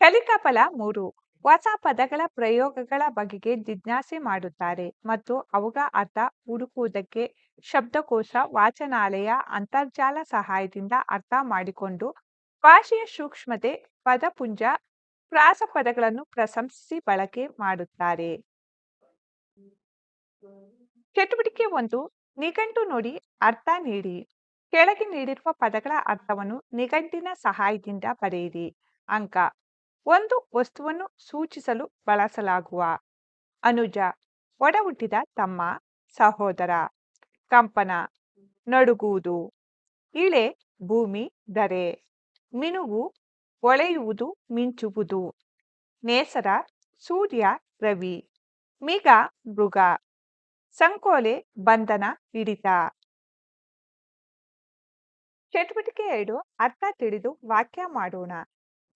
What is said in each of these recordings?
ಕಲಿಕಾಫಲ ಮೂರು. ಹೊಸ ಪದಗಳ ಪ್ರಯೋಗಗಳ ಬಗೆಗೆ ಜಿಜ್ಞಾಸೆ ಮಾಡುತ್ತಾರೆ ಮತ್ತು ಅವುಗಳ ಅರ್ಥ ಹುಡುಕುವುದಕ್ಕೆ ಶಬ್ದಕೋಶ, ವಾಚನಾಲಯ, ಅಂತರ್ಜಾಲ ಸಹಾಯದಿಂದ ಅರ್ಥ ಮಾಡಿಕೊಂಡು ಭಾಷೆಯ ಸೂಕ್ಷ್ಮತೆ, ಪದಪುಂಜ ಪ್ರಾಸ ಪದಗಳನ್ನು ಪ್ರಶಂಸಿಸಿ ಬಳಕೆ ಮಾಡುತ್ತಾರೆ. ಚಟುವಟಿಕೆ ಒಂದು, ನಿಘಂಟು ನೋಡಿ ಅರ್ಥ ನೀಡಿ. ಕೆಳಗೆ ನೀಡಿರುವ ಪದಗಳ ಅರ್ಥವನ್ನು ನಿಘಂಟಿನ ಸಹಾಯದಿಂದ ಬರೆಯಿರಿ. ಅಂಕ ಒಂದು ವಸ್ತುವನ್ನು ಸೂಚಿಸಲು ಬಳಸಲಾಗುವ ಅನುಜ, ಒಡಹುಟ್ಟಿದ ತಮ್ಮ ಸಹೋದರ, ಕಂಪನ, ನಡುಗುವುದು, ಇಳೆ, ಭೂಮಿ, ದರೆ, ಮಿನುಗು, ಒಳೆಯುವುದು, ಮಿಂಚುವುದು, ನೇಸರ, ಸೂರ್ಯ, ರವಿ, ಮಿಗ, ಮೃಗ, ಸಂಕೋಲೆ, ಬಂಧನ ಹಿಡಿತ ಚಟುವಟಿಕೆ ಎರಡು ಅರ್ಥ ತಿಳಿದು ವಾಕ್ಯ ಮಾಡೋಣ.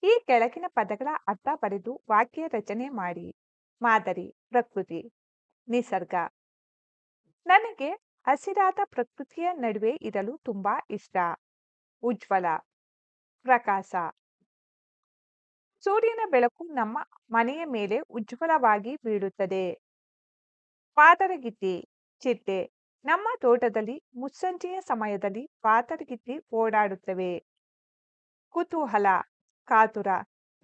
ಈ ಕೆಳಗಿನ ಪದಗಳ ಅರ್ಥ ಬರೆದು ವಾಕ್ಯ ರಚನೆ ಮಾಡಿ. ಮಾದರಿ, ಪ್ರಕೃತಿ, ನಿಸರ್ಗ. ನನಗೆ ಹಸಿರಾದ ಪ್ರಕೃತಿಯ ನಡುವೆ ಇರಲು ತುಂಬಾ ಇಷ್ಟ. ಉಜ್ವಲ, ಪ್ರಕಾಶ. ಸೂರ್ಯನ ಬೆಳಕು ನಮ್ಮ ಮನೆಯ ಮೇಲೆ ಉಜ್ವಲವಾಗಿ ಬೀಳುತ್ತದೆ. ಪಾತರಗಿತ್ತಿ, ಚಿಟ್ಟೆ. ನಮ್ಮ ತೋಟದಲ್ಲಿ ಮುಸ್ಸಂಜೆಯ ಸಮಯದಲ್ಲಿ ಪಾತರಗಿತ್ತಿ ಓಡಾಡುತ್ತವೆ. ಕುತೂಹಲ. ಕಾತುರ.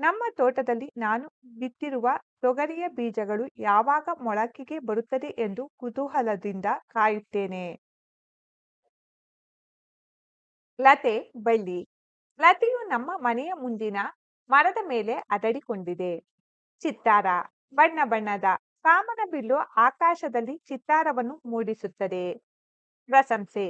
ನಮ್ಮ ತೋಟದಲ್ಲಿ ನಾನು ಬಿತ್ತಿರುವ ತೊಗರಿಯ ಬೀಜಗಳು ಯಾವಾಗ ಮೊಳಕೆಗೆ ಬರುತ್ತದೆ ಎಂದು ಕುತೂಹಲದಿಂದ ಕಾಯುತ್ತೇನೆ. ಲತೆ, ಬಳ್ಳಿ. ಲತೆಯು ನಮ್ಮ ಮನೆಯ ಮುಂದಿನ ಮರದ ಮೇಲೆ ಅದಡಿಕೊಂಡಿದೆ ಚಿತ್ತಾರ, ಬಣ್ಣ ಬಣ್ಣದ ಕಾಮನ ಬಿಲ್ಲು ಆಕಾಶದಲ್ಲಿ ಚಿತ್ತಾರವನ್ನು ಮೂಡಿಸುತ್ತದೆ. ಪ್ರಶಂಸೆ.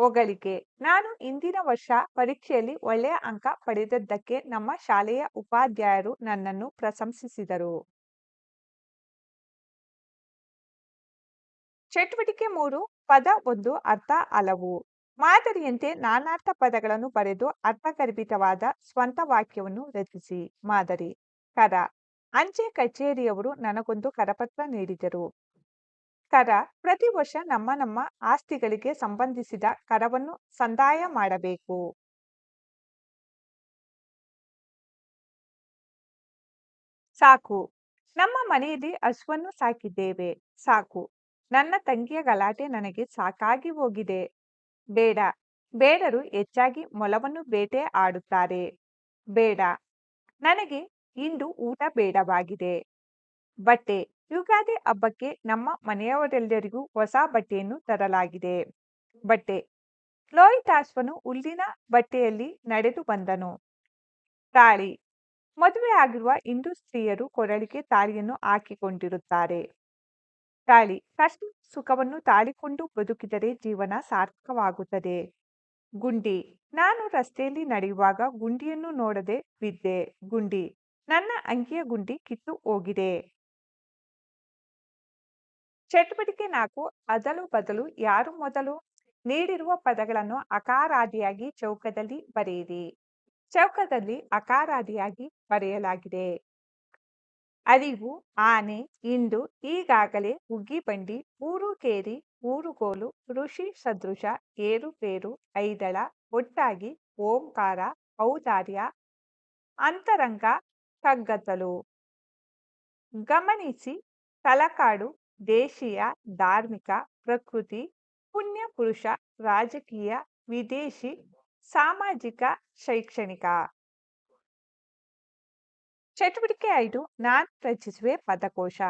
ಹೊಗಳಿಕೆ ನಾನು ಇಂದಿನ ವರ್ಷ ಪರೀಕ್ಷೆಯಲ್ಲಿ ಒಳ್ಳೆಯ ಅಂಕ ಪಡೆದದ್ದಕ್ಕೆ ನಮ್ಮ ಶಾಲೆಯ ಉಪಾಧ್ಯಾಯರು ನನ್ನನ್ನು ಪ್ರಶಂಸಿಸಿದರು. ಚಟುವಟಿಕೆ ಮೂರು, ಪದ ಒಂದು ಅರ್ಥ ಹಲವು ಮಾದರಿಯಂತೆ ನಾನಾರ್ಥ ಪದಗಳನ್ನು ಬರೆದು ಅರ್ಥಗರ್ಭಿತವಾದ ಸ್ವಂತ ವಾಕ್ಯವನ್ನು ರಚಿಸಿ. ಮಾದರಿ. ಕರ. ಅಂಚೆ ಕಚೇರಿಯವರು ನನಗೊಂದು ಕರಪತ್ರ ನೀಡಿದರು. ಕರ ಪ್ರತಿ ವರ್ಷ ನಮ್ಮ ನಮ್ಮ ಆಸ್ತಿಗಳಿಗೆ ಸಂಬಂಧಿಸಿದ ಕರವನ್ನು ಸಂದಾಯ ಮಾಡಬೇಕು. ಸಾಕು. ನಮ್ಮ ಮನೆಯಲ್ಲಿ ಹಸುವನ್ನು ಸಾಕಿದ್ದೇವೆ. ಸಾಕು. ನನ್ನ ತಂಗಿಯ ಗಲಾಟೆ ನನಗೆ ಸಾಕಾಗಿ ಹೋಗಿದೆ. ಬೇಡ. ಬೇಡರು ಹೆಚ್ಚಾಗಿ ಮೊಲವನ್ನು ಬೇಟೆ ಆಡುತ್ತಾರೆ. ಬೇಡ. ನನಗೆ ಇಂದು ಊಟ ಬೇಡವಾಗಿದೆ. ಬಟ್ಟೆ. ಯುಗಾದಿ ಹಬ್ಬಕ್ಕೆ ನಮ್ಮ ಮನೆಯವರೆಲ್ಲರಿಗೂ ಹೊಸ ಬಟ್ಟೆಯನ್ನು ತರಲಾಗಿದೆ. ಬಟ್ಟೆ. ಲೋಹಿತಾಶ್ವನು ಹುಲ್ಲಿನ ಬಟ್ಟೆಯಲ್ಲಿ ನಡೆದು ಬಂದನು. ತಾಳಿ. ಮದುವೆ ಆಗಿರುವ ಹಿಂದೂ ಸ್ತ್ರೀಯರು ಕೊರಳಿಗೆ ತಾಳಿಯನ್ನು ಹಾಕಿಕೊಂಡಿರುತ್ತಾರೆ. ತಾಳಿ. ಕಷ್ಟ ಸುಖವನ್ನು ತಾಳಿಕೊಂಡು ಬದುಕಿದರೆ ಜೀವನ ಸಾರ್ಥಕವಾಗುತ್ತದೆ. ಗುಂಡಿ. ನಾನು ರಸ್ತೆಯಲ್ಲಿ ನಡೆಯುವಾಗ ಗುಂಡಿಯನ್ನು ನೋಡದೆ ಬಿದ್ದೆ. ಗುಂಡಿ. ನನ್ನ ಅಂಗಿಯ ಗುಂಡಿ ಕಿತ್ತು ಹೋಗಿದೆ. ಚಟುವಟಿಕೆ ನಾಲ್ಕು, ಅದಲು ಬದಲು ಯಾರು ಮೊದಲು ನೀಡಿರುವ ಪದಗಳನ್ನು ಅಕಾರಾದಿಯಾಗಿ ಚೌಕದಲ್ಲಿ ಬರೆಯಿರಿ. ಚೌಕದಲ್ಲಿ ಅಕಾರಾದಿಯಾಗಿ ಬರೆಯಲಾಗಿದೆ. ಅರಿವು, ಆನೆ ಇಂದು ಈಗಾಗಲೇ ಉಗ್ಗಿ ಬಂಡಿ, ಊರು ಕೇರಿ, ಊರುಗೋಲು, ಋಷಿ ಸದೃಶ ಏರುಪೇರು ಐದಳ, ಒಟ್ಟಾಗಿ, ಓಂಕಾರ, ಔದಾರ್ಯ, ಅಂತರಂಗ ಕಗ್ಗತ್ತಲು ಗಮನಿಸಿ, ತಲಕಾಡು ದೇಶೀಯ, ಧಾರ್ಮಿಕ, ಪ್ರಕೃತಿ, ಪುಣ್ಯ ಪುರುಷ, ರಾಜಕೀಯ, ವಿದೇಶಿ, ಸಾಮಾಜಿಕ, ಶೈಕ್ಷಣಿಕ. ಚಟುವಟಿಕೆ ಐದು, ನಾನ್ ರಚಿಸುವೆ ಪದಕೋಶ.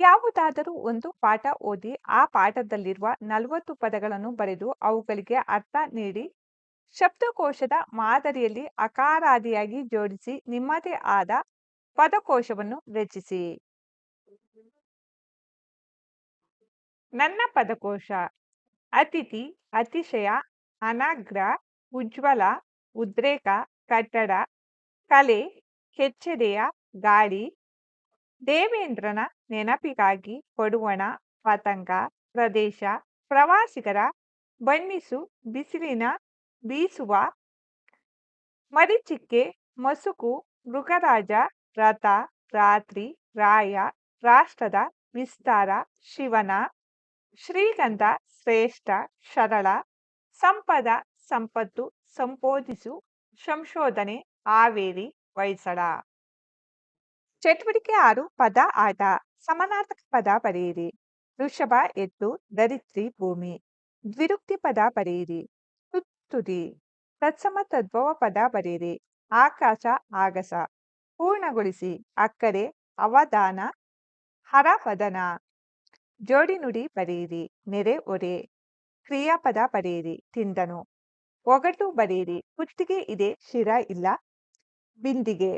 ಯಾವುದಾದರೂ ಒಂದು ಪಾಠ ಓದಿ, ಆ ಪಾಠದಲ್ಲಿರುವ ನಲವತ್ತು ಪದಗಳನ್ನು ಬರೆದು ಅವುಗಳಿಗೆ ಅರ್ಥ ನೀಡಿ, ಶಬ್ದಕೋಶದ ಮಾದರಿಯಲ್ಲಿ ಅಕಾರಾದಿಯಾಗಿ ಜೋಡಿಸಿ ನಿಮ್ಮದೇ ಆದ ಪದಕೋಶವನ್ನು ರಚಿಸಿ. ನನ್ನ ಪದಕೋಶ ಅತಿಥಿ, ಅತಿಶಯ, ಅನಾಗ್ರ, ಉಜ್ವಲ, ಉದ್ರೇಕ, ಕಟ್ಟಡ, ಕಲೆ, ಕೆಚ್ಚೆದೆಯ ಗಾಳಿ ದೇವೇಂದ್ರನ ನೆನಪಿಗಾಗಿ ಕೊಡುವಣ ಪತಂಗ, ಪ್ರದೇಶ, ಪ್ರವಾಸಿಗರ ಬಣ್ಣಿಸು, ಬಿಸಿಲಿನ ಬೀಸುವ, ಮರಿಚಿಕ್ಕೆ, ಮಸುಕು, ಮೃಗರಾಜ, ರಥ, ರಾತ್ರಿ, ರಾಯ, ರಾಷ್ಟ್ರದ ವಿಸ್ತಾರ, ಶಿವನ ಶ್ರೀಗಂಧ, ಶ್ರೇಷ್ಠ, ಸರಳ, ಸಂಪದ, ಸಂಪತ್ತು ಸಂಪೋಧಿಸು ಸಂಶೋಧನೆ, ಹಾವೇರಿ, ಹೊಯ್ಸಳ. ಚಟುವಟಿಕೆ ಆರು, ಪದ ಆಟ ಸಮಾನಾರ್ಥಕ ಪದ ಬರೆಯಿರಿ. ವೃಷಭ ಎತ್ತು ದರಿತ್ರಿ ಭೂಮಿ. ದ್ವಿರುಕ್ತಿ ಪದ ಬರೆಯಿರಿ. ತುತ್ತುದಿ ತತ್ಸಮ ತದ್ಭವ ಪದ ಬರೆಯಿರಿ. ಆಕಾಶ, ಆಗಸ. ಪೂರ್ಣಗೊಳಿಸಿ. ಅಕ್ಕರೆ, ಅವಧಾನ, ಹರಪದನ. ಜೋಡಿ ನುಡಿ ಬರೆಯಿರಿ, ನೆರೆ ಒರೆ. ಕ್ರಿಯಾಪದ ಬರೆಯಿರಿ, ತಿಂದನು. ಒಗಟು ಬರೆಯಿರಿ, ಕುತ್ತಿಗೆ ಇದೆ, ಶಿರ ಇಲ್ಲ. ಬಿಂದಿಗೆ.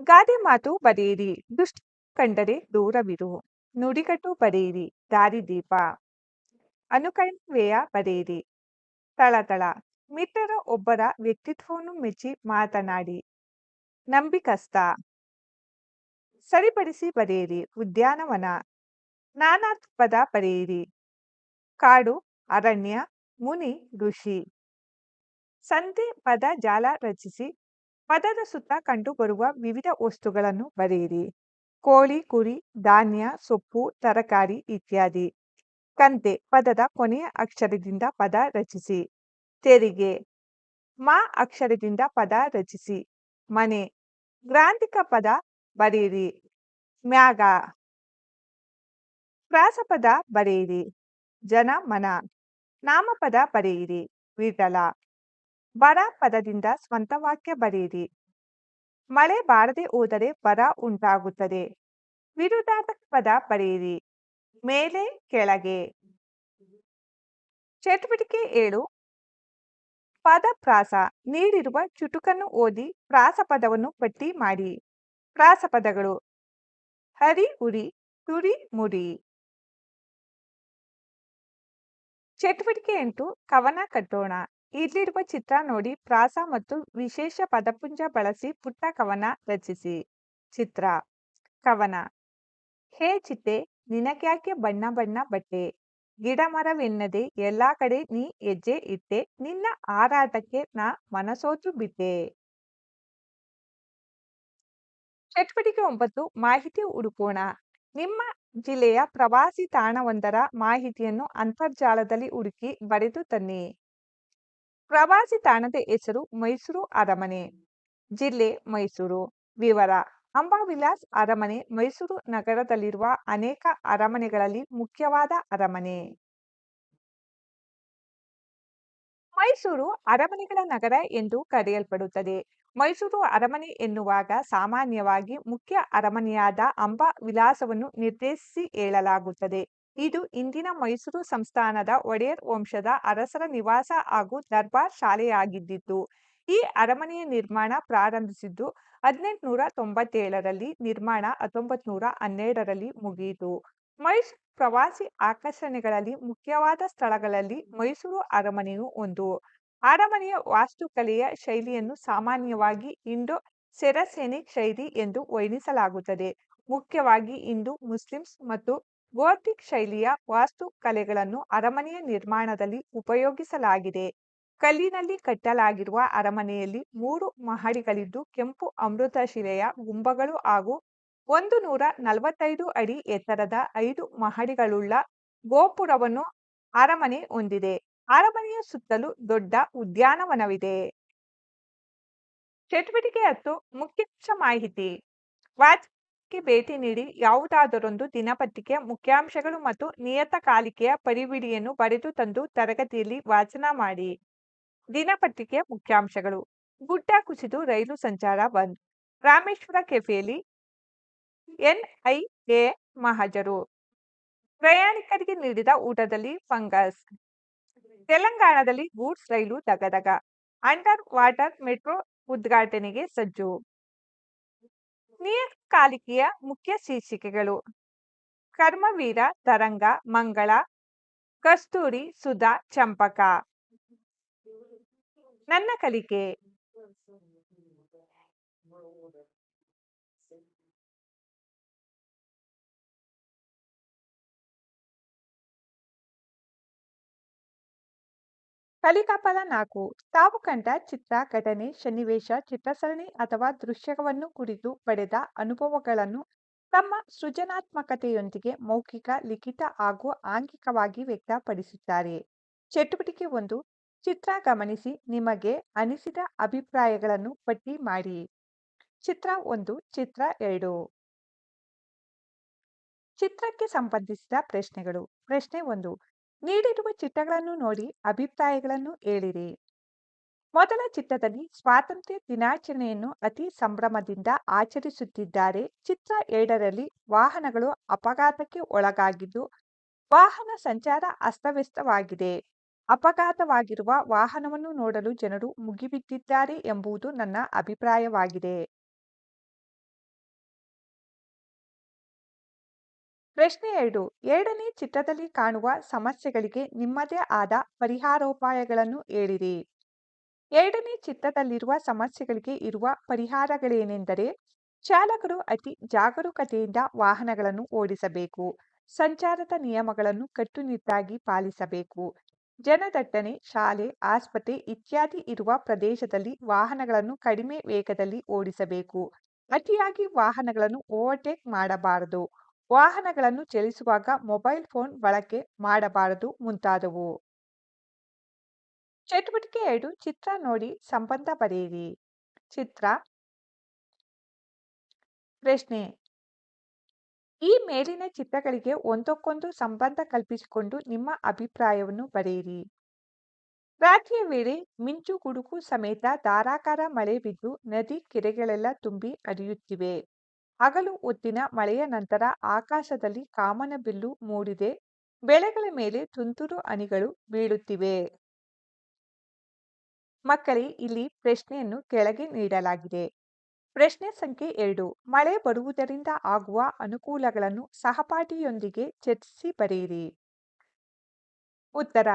ಗಾದೆ ಮಾತು ಬರೆಯಿರಿ, ದುಷ್ಟ ಕಂಡರೆ ದೂರವಿರು. ನುಡಿಗಟ್ಟು ಬರೆಯಿರಿ ದಾರಿದೀಪ ಅನುಕರಣೀಯ ಬರೆಯಿರಿ. ತಳತಳ. ಮಿತ್ರರ ಒಬ್ಬರ ವ್ಯಕ್ತಿತ್ವವನ್ನು ಮೆಚ್ಚಿ ಮಾತನಾಡಿ. ನಂಬಿಕಸ್ತ ಸರಿಪಡಿಸಿ ಬರೆಯಿರಿ, ಉದ್ಯಾನವನ. ನಾನಾರ್ಥ ಪದ ಬರೆಯಿರಿ ಕಾಡು, ಅರಣ್ಯ, ಮುನಿ, ಋಷಿ. ಸಂಧಿ ಪದ, ಜಾಲ ರಚಿಸಿ, ಪದದ ಸುತ್ತ ಕಂಡುಬರುವ ವಿವಿಧ ವಸ್ತುಗಳನ್ನು ಬರೆಯಿರಿ. ಕೋಳಿ, ಕುರಿ, ಧಾನ್ಯ, ಸೊಪ್ಪು, ತರಕಾರಿ ಇತ್ಯಾದಿ. ಕಂತೆ, ಪದದ ಕೊನೆಯ ಅಕ್ಷರದಿಂದ ಪದ ರಚಿಸಿ. ತೆರಿಗೆ, ಮಾ ಅಕ್ಷರದಿಂದ ಪದ ರಚಿಸಿ. ಮನೆ, ಗ್ರಾಂಥಿಕ ಪದ ಬರೆಯಿರಿ. ಮ್ಯಾಗ ಪ್ರಾಸಪದ ಬರೆಯಿರಿ. ಜನ ಮನ. ನಾಮಪದ ಬರೆಯಿರಿ. ವಿಠಲ ಬರ ಪದದಿಂದ ಸ್ವಂತ ವಾಕ್ಯ ಬರೆಯಿರಿ. ಮಳೆ ಬಾರದೆ ಹೋದರೆ ಬರ ಉಂಟಾಗುತ್ತದೆ. ವಿರುದ್ಧಾರ್ಥಕ ಪದ ಬರೆಯಿರಿ. ಮೇಲೆ, ಕೆಳಗೆ. ಚಟುವಟಿಕೆ ಏಳು. ಪದ ಪ್ರಾಸ. ನೀಡಿರುವ ಚುಟುಕನ್ನು ಓದಿ ಪ್ರಾಸಪದವನ್ನು ಪಟ್ಟಿ ಮಾಡಿ. ಪ್ರಾಸಪದಗಳು. ಹರಿ, ಉರಿ, ತುರಿ, ಮುರಿ. ಚಟುವಟಿಕೆ ಎಂಟು ಕವನ ಕಟ್ಟೋಣ. ಇಲ್ಲಿರುವ ಚಿತ್ರ ನೋಡಿ, ಪ್ರಾಸ ಮತ್ತು ವಿಶೇಷ ಪದಪುಂಜ ಬಳಸಿ ಪುಟ್ಟ ಕವನ ರಚಿಸಿ. ಚಿತ್ರ, ಕವನ. ಹೇ ಚಿತ್ತೆ, ನಿನಗ್ಯಾಕೆ ಬಣ್ಣ ಬಣ್ಣ ಬಟ್ಟೆ? ಗಿಡ ಮರವೆನ್ನದೆ ಎಲ್ಲಾ ಕಡೆ ನೀ ಹೆಜ್ಜೆ ಇಟ್ಟೆ, ನಿನ್ನ ಹಾರಾಟಕ್ಕೆ ನಾ ಮನಸೋತು ಬಿಟ್ಟೆ. ಚಟುವಟಿಕೆ ಒಂಬತ್ತು, ಮಾಹಿತಿ ಹುಡುಕೋಣ. ನಿಮ್ಮ ಜಿಲ್ಲೆಯ ಪ್ರವಾಸಿ ತಾಣವೊಂದರ ಮಾಹಿತಿಯನ್ನು ಅಂತರ್ಜಾಲದಲ್ಲಿ ಹುಡುಕಿ ಬರೆದು ತನ್ನಿ. ಪ್ರವಾಸಿ ತಾಣದ ಹೆಸರು ಮೈಸೂರು ಅರಮನೆ. ಜಿಲ್ಲೆ ಮೈಸೂರು. ವಿವರ, ಅಂಬಾವಿಲಾಸ್ ಅರಮನೆ ಮೈಸೂರು ನಗರದಲ್ಲಿರುವ ಅನೇಕ ಅರಮನೆಗಳಲ್ಲಿ ಮುಖ್ಯವಾದ ಅರಮನೆ. ಮೈಸೂರು ಅರಮನೆಗಳ ನಗರ ಎಂದು ಕರೆಯಲ್ಪಡುತ್ತದೆ. ಮೈಸೂರು ಅರಮನೆ ಎನ್ನುವಾಗ ಸಾಮಾನ್ಯವಾಗಿ ಮುಖ್ಯ ಅರಮನೆಯಾದ ಅಂಬಾ ವಿಲಾಸವನ್ನು ನಿರ್ದೇಶಿಸಿ ಹೇಳಲಾಗುತ್ತದೆ. ಇದು ಇಂದಿನ ಮೈಸೂರು ಸಂಸ್ಥಾನದ ಒಡೆಯರ್ ವಂಶದ ಅರಸರ ನಿವಾಸ ಹಾಗೂ ದರ್ಬಾರ್ ಶಾಲೆಯಾಗಿದ್ದಿತು ಈ ಅರಮನೆಯ ನಿರ್ಮಾಣ ಪ್ರಾರಂಭಿಸಿದ್ದು ಹದಿನೆಂಟುನೂರ ತೊಂಬತ್ತೇಳರಲ್ಲಿ ನಿರ್ಮಾಣ ಹತ್ತೊಂಬತ್ ನೂರ ಹನ್ನೆರಡರಲ್ಲಿ ಮುಗಿಯಿತು. ಮೈಸೂರು ಪ್ರವಾಸಿ ಆಕರ್ಷಣೆಗಳಲ್ಲಿ ಮುಖ್ಯವಾದ ಸ್ಥಳಗಳಲ್ಲಿ ಮೈಸೂರು ಅರಮನೆಯು ಒಂದು. ಅರಮನೆಯ ವಾಸ್ತುಕಲೆಯ ಶೈಲಿಯನ್ನು ಸಾಮಾನ್ಯವಾಗಿ ಇಂಡೋ ಸೆರಸೆನಿಕ್ ಶೈಲಿ ಎಂದು ವರ್ಣಿಸಲಾಗುತ್ತದೆ. ಮುಖ್ಯವಾಗಿ ಇಂದು ಮುಸ್ಲಿಮ್ಸ್ ಮತ್ತು ಗೋಥಿಕ್ ಶೈಲಿಯ ವಾಸ್ತುಕಲೆಗಳನ್ನು ಅರಮನೆಯ ನಿರ್ಮಾಣದಲ್ಲಿ ಉಪಯೋಗಿಸಲಾಗಿದೆ. ಕಲ್ಲಿನಲ್ಲಿ ಕಟ್ಟಲಾಗಿರುವ ಅರಮನೆಯಲ್ಲಿ ಮೂರು ಮಹಡಿಗಳಿದ್ದು ಕೆಂಪು ಅಮೃತಶಿಲೆಯ ಗುಂಬಗಳು ಹಾಗೂ ಒಂದು ನೂರ ನಲವತ್ತೈದು ಅಡಿ ಎತ್ತರದ ಐದು ಮಹಡಿಗಳುಳ್ಳ ಗೋಪುರವನ್ನು ಅರಮನೆ ಹೊಂದಿದೆ. ಅರಮನೆಯ ಸುತ್ತಲೂ ದೊಡ್ಡ ಉದ್ಯಾನವನವಿದೆ. ಚಟುವಟಿಕೆ ಹತ್ತು ಮುಖ್ಯಾಂಶ ಮಾಹಿತಿ. ವಾಚಕಕ್ಕೆ ಭೇಟಿ ನೀಡಿ ಯಾವುದಾದರೊಂದು ದಿನಪತ್ರಿಕೆ, ಮುಖ್ಯಾಂಶಗಳು ಮತ್ತು ನಿಯತಕಾಲಿಕೆಯ ಪರಿವಿಡಿಯನ್ನು ಬರೆದು ತಂದು ತರಗತಿಯಲ್ಲಿ ವಾಚನ ಮಾಡಿ. ದಿನಪತ್ರಿಕೆಯ ಮುಖ್ಯಾಂಶಗಳು. ಗುಡ್ಡ ಕುಸಿದು ರೈಲು ಸಂಚಾರ ಬಂದ್. ರಾಮೇಶ್ವರ ಕೆಫೆಯಲ್ಲಿ ಎನ್ಐಎ ಮಹಾಜರು. ಪ್ರಯಾಣಿಕರಿಗೆ ನೀಡಿದ ಊಟದಲ್ಲಿ ಫಂಗಸ್. ತೆಲಂಗಾಣದಲ್ಲಿ ಗೂಡ್ಸ್ ರೈಲು ದಗದಗ ಅಂಡರ್ ವಾಟರ್ ಮೆಟ್ರೋ ಉದ್ಘಾಟನೆಗೆ ಸಜ್ಜು. ನಿಯತಕಾಲಿಕೆಯ ಮುಖ್ಯ ಶೀರ್ಷಿಕೆಗಳು, ಕರ್ಮವೀರ, ತರಂಗ, ಮಂಗಳ, ಕಸ್ತೂರಿ ಸುಧಾ, ಚಂಪಕ. ನನ್ನ ಕಲಿಕೆ. ಕಲಿಕಾಪದ ನಾಲ್ಕು ತಾವು ಕಂಡ ಚಿತ್ರ, ಘಟನೆ, ಸನ್ನಿವೇಶ, ಚಿತ್ರಸರಣಿ ಅಥವಾ ದೃಶ್ಯವನ್ನು ಕುರಿತು ಪಡೆದ ಅನುಭವಗಳನ್ನು ತಮ್ಮ ಸೃಜನಾತ್ಮಕತೆಯೊಂದಿಗೆ ಮೌಖಿಕ, ಲಿಖಿತ ಹಾಗೂ ಆಂಗಿಕವಾಗಿ ವ್ಯಕ್ತಪಡಿಸುತ್ತಾರೆ. ಚಟುವಟಿಕೆ ಒಂದು, ಚಿತ್ರ ಗಮನಿಸಿ ನಿಮಗೆ ಅನಿಸಿದ ಅಭಿಪ್ರಾಯಗಳನ್ನು ಪಟ್ಟಿ ಮಾಡಿ. ಚಿತ್ರ ಒಂದು, ಚಿತ್ರ ಎರಡು. ಚಿತ್ರಕ್ಕೆ ಸಂಬಂಧಿಸಿದ ಪ್ರಶ್ನೆಗಳು. ಪ್ರಶ್ನೆ ಒಂದು ನೀಡಿರುವ ಚಿತ್ರಗಳನ್ನು ನೋಡಿ ಅಭಿಪ್ರಾಯಗಳನ್ನು ಹೇಳಿರಿ. ಮೊದಲ ಚಿತ್ರದಲ್ಲಿ ಸ್ವಾತಂತ್ರ್ಯ ದಿನಾಚರಣೆಯನ್ನು ಅತಿ ಸಂಭ್ರಮದಿಂದ ಆಚರಿಸುತ್ತಿದ್ದಾರೆ. ಚಿತ್ರ ಎರಡರಲ್ಲಿ ವಾಹನಗಳು ಅಪಘಾತಕ್ಕೆ ಒಳಗಾಗಿದ್ದು, ವಾಹನ ಸಂಚಾರ ಅಸ್ತವ್ಯಸ್ತವಾಗಿದೆ. ಅಪಘಾತವಾಗಿರುವ ವಾಹನವನ್ನು ನೋಡಲು ಜನರು ಮುಗಿಬಿದ್ದಿದ್ದಾರೆ ಎಂಬುದು ನನ್ನ ಅಭಿಪ್ರಾಯವಾಗಿದೆ. ಪ್ರಶ್ನೆ ಎರಡು. ಎರಡನೇ ಚಿತ್ರದಲ್ಲಿ ಕಾಣುವ ಸಮಸ್ಯೆಗಳಿಗೆ ನಿಮ್ಮದೇ ಆದ ಪರಿಹಾರೋಪಾಯಗಳನ್ನು ಹೇಳಿರಿ. ಎರಡನೇ ಚಿತ್ರದಲ್ಲಿರುವ ಸಮಸ್ಯೆಗಳಿಗೆ ಇರುವ ಪರಿಹಾರಗಳೇನೆಂದರೆ, ಚಾಲಕರು ಅತಿ ಜಾಗರೂಕತೆಯಿಂದ ವಾಹನಗಳನ್ನು ಓಡಿಸಬೇಕು. ಸಂಚಾರದ ನಿಯಮಗಳನ್ನು ಕಟ್ಟುನಿಟ್ಟಾಗಿ ಪಾಲಿಸಬೇಕು. ಜನದಟ್ಟಣೆ, ಶಾಲೆ, ಆಸ್ಪತ್ರೆ ಇತ್ಯಾದಿ ಇರುವ ಪ್ರದೇಶದಲ್ಲಿ ವಾಹನಗಳನ್ನು ಕಡಿಮೆ ವೇಗದಲ್ಲಿ ಓಡಿಸಬೇಕು. ಅತಿಯಾಗಿ ವಾಹನಗಳನ್ನು ಓವರ್ಟೇಕ್ ಮಾಡಬಾರದು. ವಾಹನಗಳನ್ನು ಚಲಿಸುವಾಗ ಮೊಬೈಲ್ ಫೋನ್ ಬಳಕೆ ಮಾಡಬಾರದು ಮುಂತಾದವು. ಚಟುವಟಿಕೆ ಎರಡು, ಚಿತ್ರ ನೋಡಿ ಸಂಬಂಧ ಬರೆಯಿರಿ. ಚಿತ್ರ. ಪ್ರಶ್ನೆ. ಈ ಮೇಲಿನ ಚಿತ್ರಗಳಿಗೆ ಒಂದಕ್ಕೊಂದು ಸಂಬಂಧ ಕಲ್ಪಿಸಿಕೊಂಡು ನಿಮ್ಮ ಅಭಿಪ್ರಾಯವನ್ನು ಬರೆಯಿರಿ. ರಾತ್ರಿಯ ವೇಳೆ ಮಿಂಚು ಗುಡುಗು ಸಮೇತ ಧಾರಾಕಾರ ಮಳೆ ಬಿದ್ದು ನದಿ ಕೆರೆಗಳೆಲ್ಲ ತುಂಬಿ ಹರಿಯುತ್ತಿವೆ. ಹಗಲು ಉದ್ದಿನ ಮಳೆಯ ನಂತರ ಆಕಾಶದಲ್ಲಿ ಕಾಮನಬಿಲ್ಲು ಮೂಡಿದೆ. ಬೆಳೆಗಳ ಮೇಲೆ ತುಂತುರು ಹನಿಗಳು ಬೀಳುತ್ತಿವೆ. ಮಕ್ಕಳೇ, ಇಲ್ಲಿ ಪ್ರಶ್ನೆಯನ್ನು ಕೆಳಗೆ ನೀಡಲಾಗಿದೆ. ಪ್ರಶ್ನೆ ಸಂಖ್ಯೆ ಎರಡು. ಮಳೆ ಬರುವುದರಿಂದ ಆಗುವ ಅನುಕೂಲಗಳನ್ನು ಸಹಪಾಠಿಯೊಂದಿಗೆ ಚರ್ಚಿಸಿ ಬರೆಯಿರಿ. ಉತ್ತರ.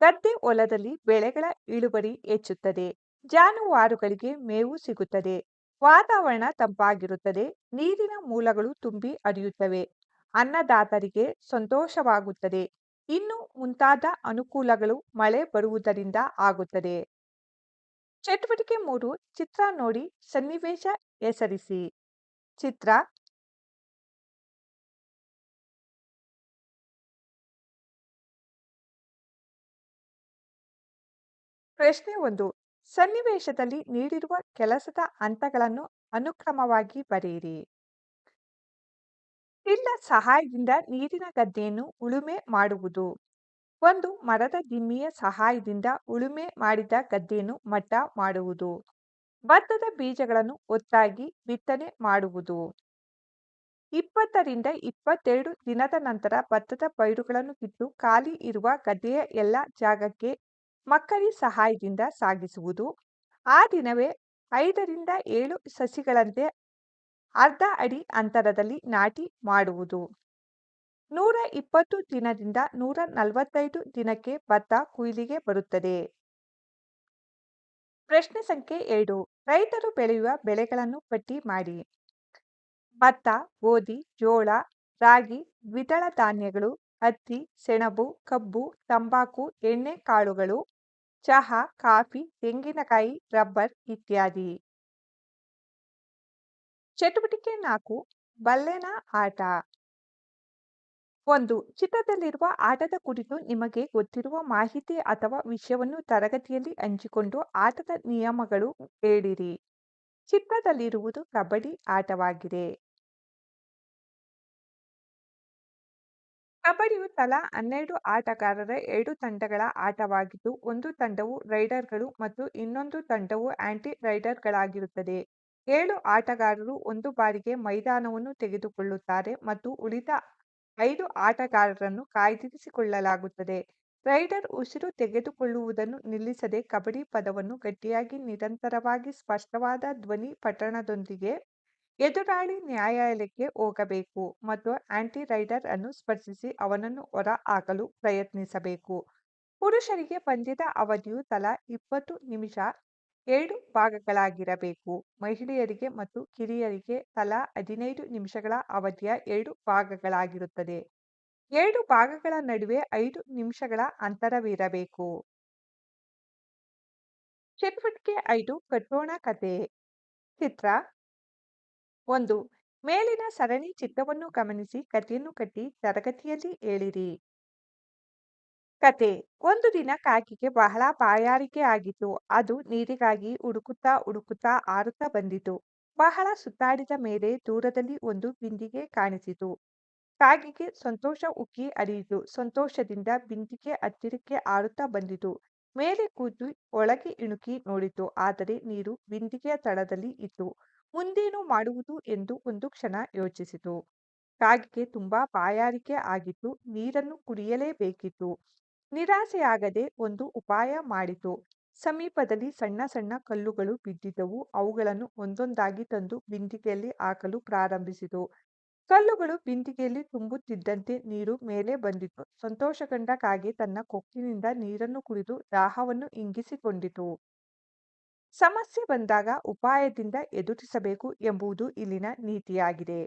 ಗದ್ದೆ ಹೊಲದಲ್ಲಿ ಬೆಳೆಗಳ ಇಳುವರಿ ಹೆಚ್ಚುತ್ತದೆ. ಜಾನುವಾರುಗಳಿಗೆ ಮೇವು ಸಿಗುತ್ತದೆ. ವಾತಾವರಣ ತಂಪಾಗಿರುತ್ತದೆ, ನೀರಿನ ಮೂಲಗಳು ತುಂಬಿ ಹರಿಯುತ್ತವೆ, ಅನ್ನದಾತರಿಗೆ ಸಂತೋಷವಾಗುತ್ತದೆ, ಇನ್ನು ಮುಂತಾದ ಅನುಕೂಲಗಳು ಮಳೆ ಬರುವುದರಿಂದ ಆಗುತ್ತದೆ. ಚಟುವಟಿಕೆ ಮೂರು, ಚಿತ್ರ ನೋಡಿ ಸನ್ನಿವೇಶ ಹೆಸರಿಸಿ. ಚಿತ್ರ ಪ್ರಶ್ನೆ ಒಂದು ಸನ್ನಿವೇಶದಲ್ಲಿ ನೀಡಿರುವ ಕೆಲಸದ ಹಂತಗಳನ್ನು ಅನುಕ್ರಮವಾಗಿ ಬರೆಯಿರಿ. ಇಲ್ಲ ಸಹಾಯದಿಂದ ನೀರಿನ ಗದ್ದೆಯನ್ನು ಉಳುಮೆ ಮಾಡುವುದು. ಒಂದು ಮರದ ದಿಮ್ಮಿಯ ಸಹಾಯದಿಂದ ಉಳುಮೆ ಮಾಡಿದ ಗದ್ದೆಯನ್ನು ಮಟ್ಟ ಮಾಡುವುದು. ಭತ್ತದ ಬೀಜಗಳನ್ನು ಒತ್ತಾಗಿ ಬಿತ್ತನೆ ಮಾಡುವುದು. ಇಪ್ಪತ್ತರಿಂದ ಇಪ್ಪತ್ತೆರಡು ದಿನದ ನಂತರ ಭತ್ತದ ಪೈರುಗಳನ್ನು ಕಿತ್ತು ಖಾಲಿ ಇರುವ ಗದ್ದೆಯ ಎಲ್ಲ ಜಾಗಕ್ಕೆ ಮಕ್ಕಳಿ ಸಹಾಯದಿಂದ ಸಾಗಿಸುವುದು. ಆ ದಿನವೇ ಐದರಿಂದ ಏಳು ಸಸಿಗಳಂತೆ ಅರ್ಧ ಅಡಿ ಅಂತರದಲ್ಲಿ ನಾಟಿ ಮಾಡುವುದು. ನೂರ ಇಪ್ಪತ್ತು ದಿನದಿಂದ ನೂರ ನಲವತ್ತೈದು ದಿನಕ್ಕೆ ಭತ್ತ ಕುಯ್ಲಿಗೆ ಬರುತ್ತದೆ. ಪ್ರಶ್ನೆ ಸಂಖ್ಯೆ ಎರಡು. ರೈತರು ಬೆಳೆಯುವ ಬೆಳೆಗಳನ್ನು ಪಟ್ಟಿ ಮಾಡಿ. ಭತ್ತ, ಗೋಧಿ, ಜೋಳ, ರಾಗಿ, ದ್ವಿದಳ ಧಾನ್ಯಗಳು, ಹತ್ತಿ, ಸೆಣಬು, ಕಬ್ಬು, ತಂಬಾಕು, ಎಣ್ಣೆ, ಕಾಳುಗಳು ಚಹಾ, ಕಾಫಿ, ತೆಂಗಿನಕಾಯಿ, ರಬ್ಬರ್ ಇತ್ಯಾದಿ. ಚಟುವಟಿಕೆ ನಾಲ್ಕು, ಬಲ್ಲೆನ ಆಟ. ಒಂದು, ಚಿತ್ರದಲ್ಲಿರುವ ಆಟದ ಕುರಿತು ನಿಮಗೆ ಗೊತ್ತಿರುವ ಮಾಹಿತಿ ಅಥವಾ ವಿಷಯವನ್ನು ತರಗತಿಯಲ್ಲಿ ಹಂಚಿಕೊಂಡು ಆಟದ ನಿಯಮಗಳು ಹೇಳಿರಿ. ಚಿತ್ರದಲ್ಲಿರುವುದು ಕಬಡ್ಡಿ ಆಟವಾಗಿದೆ. ಕಬಡ್ಡಿಯು ತಲಾ ಹನ್ನೆರಡು ಆಟಗಾರರ ಎರಡು ತಂಡಗಳ ಆಟವಾಗಿದ್ದು, ಒಂದು ತಂಡವು ರೈಡರ್ಗಳು ಮತ್ತು ಇನ್ನೊಂದು ತಂಡವು ಆಂಟಿ ರೈಡರ್ಗಳಾಗಿರುತ್ತದೆ ಏಳು ಆಟಗಾರರು ಒಂದು ಬಾರಿಗೆ ಮೈದಾನವನ್ನು ತೆಗೆದುಕೊಳ್ಳುತ್ತಾರೆ ಮತ್ತು ಉಳಿದ ಐದು ಆಟಗಾರರನ್ನು ಕಾಯ್ದಿರಿಸಿಕೊಳ್ಳಲಾಗುತ್ತದೆ. ರೈಡರ್ ಉಸಿರು ತೆಗೆದುಕೊಳ್ಳುವುದನ್ನು ನಿಲ್ಲಿಸದೆ ಕಬಡ್ಡಿ ಪದವನ್ನು ಗಟ್ಟಿಯಾಗಿ ನಿರಂತರವಾಗಿ ಸ್ಪಷ್ಟವಾದ ಧ್ವನಿ ಪಠಣದೊಂದಿಗೆ ಎದುರಾಳಿ ನ್ಯಾಯಾಲಯಕ್ಕೆ ಹೋಗಬೇಕು ಮತ್ತು ಆಂಟಿ ರೈಡರ್ ಅನ್ನು ಸ್ಪರ್ಶಿಸಿ ಅವನನ್ನು ಹೊರ ಹಾಕಲು ಪ್ರಯತ್ನಿಸಬೇಕು. ಪುರುಷರಿಗೆ ಪಂದ್ಯದ ಅವಧಿಯು ತಲಾ ಇಪ್ಪತ್ತು ನಿಮಿಷ ಎರಡು ಭಾಗಗಳಾಗಿರಬೇಕು. ಮಹಿಳೆಯರಿಗೆ ಮತ್ತು ಕಿರಿಯರಿಗೆ ತಲಾ ಹದಿನೈದು ನಿಮಿಷಗಳ ಅವಧಿಯ ಎರಡು ಭಾಗಗಳಾಗಿರುತ್ತದೆ. ಎರಡು ಭಾಗಗಳ ನಡುವೆ ಐದು ನಿಮಿಷಗಳ ಅಂತರವಿರಬೇಕು. ಚಟುವಟಿಕೆ ಐದು, ಕಟ್ಟೋಣ ಕತೆ ಚಿತ್ರ ಒಂದು, ಮೇಲಿನ ಸರಣಿ ಚಿತ್ರವನ್ನು ಗಮನಿಸಿ, ಕಥೆಯನ್ನು ಕಟ್ಟಿ, ತರಗತಿಯಲ್ಲಿ ಹೇಳಿರಿ ಕತೆ ಒಂದು ದಿನ ಕಾಕಿಗೆ ಬಹಳ ಬಾಯಾರಿಕೆ ಆಗಿತ್ತು ಅದು ನೀರಿಗಾಗಿ ಹುಡುಕುತ್ತಾ ಹುಡುಕುತ್ತಾ ಆರುತ್ತಾ ಬಂದಿತು ಬಹಳ ಸುತ್ತಾಡಿದ ಮೇಲೆ ದೂರದಲ್ಲಿ ಒಂದು ಬಿಂದಿಗೆ ಕಾಣಿಸಿತು. ಕಾಗಿಗೆ ಸಂತೋಷ ಉಕ್ಕಿ ಅರಿಯಿತು ಸಂತೋಷದಿಂದ ಬಿಂದಿಗೆ ಹತ್ತಿರಕ್ಕೆ ಆರುತ್ತಾ ಬಂದಿತು. ಮೇಲೆ ಕೂತು ಒಳಗೆ ಇಣುಕಿ ನೋಡಿತು. ಆದರೆ ನೀರು ಬಿಂದಿಗೆಯ ತಳದಲ್ಲಿ ಇತ್ತು. ಮುಂದೇನು ಮಾಡುವುದು ಎಂದು ಒಂದು ಕ್ಷಣ ಯೋಚಿಸಿತು. ಕಾಗೆಗೆ ತುಂಬಾ ಬಾಯಾರಿಕೆ ಆಗಿತ್ತು. ನೀರನ್ನು ಕುಡಿಯಲೇಬೇಕಿತ್ತು. ನಿರಾಸೆಯಾಗದೆ ಒಂದು ಉಪಾಯ ಮಾಡಿತು. ಸಮೀಪದಲ್ಲಿ ಸಣ್ಣ ಸಣ್ಣ ಕಲ್ಲುಗಳು ಬಿದ್ದಿದ್ದವು. ಅವುಗಳನ್ನು ಒಂದೊಂದಾಗಿ ತಂದು ಬಿಂದಿಗೆಯಲ್ಲಿ ಹಾಕಲು ಪ್ರಾರಂಭಿಸಿತು. ಕಲ್ಲುಗಳು ಬಿಂದಿಗೆಯಲ್ಲಿ ತುಂಬುತ್ತಿದ್ದಂತೆ ನೀರು ಮೇಲೆ ಬಂದಿತು. ಸಂತೋಷಗೊಂಡ ಕಾಗೆ ತನ್ನ ಕೊಕ್ಕಿನಿಂದ ನೀರನ್ನು ಕುಡಿದು ದಾಹವನ್ನು ಇಂಗಿಸಿಕೊಂಡಿತು. ಸಮಸ್ಯೆ ಬಂದಾಗ ಉಪಾಯದಿಂದ ಎದುರಿಸಬೇಕು ಎಂಬುದು ಇಲ್ಲಿನ ನೀತಿಯಾಗಿದೆ.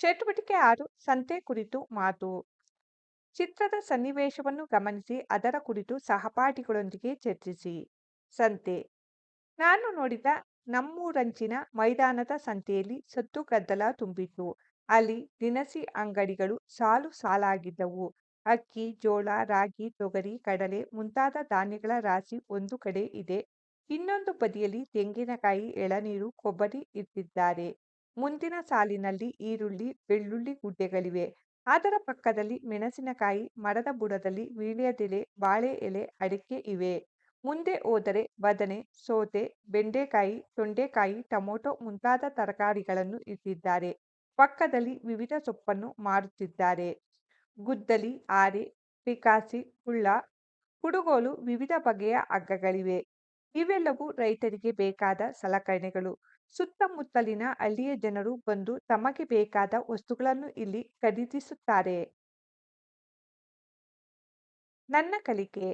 ಚಟುವಟಿಕೆ ಆರು, ಸಂತೆ ಕುರಿತು ಮಾತು. ಚಿತ್ರದ ಸನ್ನಿವೇಶವನ್ನು ಗಮನಿಸಿ, ಅದರ ಕುರಿತು ಸಹಪಾಠಿಗಳೊಂದಿಗೆ ಚರ್ಚಿಸಿ. ಸಂತೆ ನಾನು ನೋಡಿದ ನಮ್ಮೂರಂಚಿನ ಮೈದಾನದ ಸಂತೆಯಲ್ಲಿ ಸತ್ತು ಗದ್ದಲ ತುಂಬಿತ್ತು. ಅಲ್ಲಿ ದಿನಸಿ ಅಂಗಡಿಗಳು ಸಾಲು ಸಾಲಾಗಿದ್ದವು. ಅಕ್ಕಿ, ಜೋಳ, ರಾಗಿ, ತೊಗರಿ, ಕಡಲೆ ಮುಂತಾದ ಧಾನ್ಯಗಳ ರಾಶಿ ಒಂದು ಕಡೆ ಇದೆ. ಇನ್ನೊಂದು ಬದಿಯಲ್ಲಿ ತೆಂಗಿನಕಾಯಿ, ಎಳನೀರು, ಕೊಬ್ಬರಿ ಇಟ್ಟಿದ್ದಾರೆ. ಮುಂದಿನ ಸಾಲಿನಲ್ಲಿ ಈರುಳ್ಳಿ, ಬೆಳ್ಳುಳ್ಳಿ ಗುಡ್ಡೆಗಳಿವೆ. ಅದರ ಪಕ್ಕದಲ್ಲಿ ಮೆಣಸಿನಕಾಯಿ, ಮರದ ಬುಡದಲ್ಲಿ ವೀಳ್ಯದೆಲೆ, ಬಾಳೆ ಎಲೆ, ಅಡಿಕೆ ಇವೆ. ಮುಂದೆ ಹೋದರೆ ಬದನೆ, ಸೋತೆ ಬೆಂಡೆಕಾಯಿ, ತೊಂಡೆಕಾಯಿ, ಟೊಮೆಟೊ ಮುಂತಾದ ತರಕಾರಿಗಳನ್ನು ಇಟ್ಟಿದ್ದಾರೆ. ಪಕ್ಕದಲ್ಲಿ ವಿವಿಧ ಸೊಪ್ಪನ್ನು ಮಾರುತ್ತಿದ್ದಾರೆ. ಗುದ್ದಲಿ, ಆರೆ ಪಿಕಾಸಿ, ಕುಳ್ಳ, ಕುಡುಗೋಲು, ವಿವಿಧ ಬಗೆಯ ಹಗ್ಗಗಳಿವೆ. ಇವೆಲ್ಲವೂ ರೈತರಿಗೆ ಬೇಕಾದ ಸಲಕರಣೆಗಳು. ಸುತ್ತಮುತ್ತಲಿನ ಹಳ್ಳಿಯ ಜನರು ಬಂದು ತಮಗೆ ಬೇಕಾದ ವಸ್ತುಗಳನ್ನು ಇಲ್ಲಿ ಖರೀದಿಸುತ್ತಾರೆ. ನನ್ನ ಕಲಿಕೆ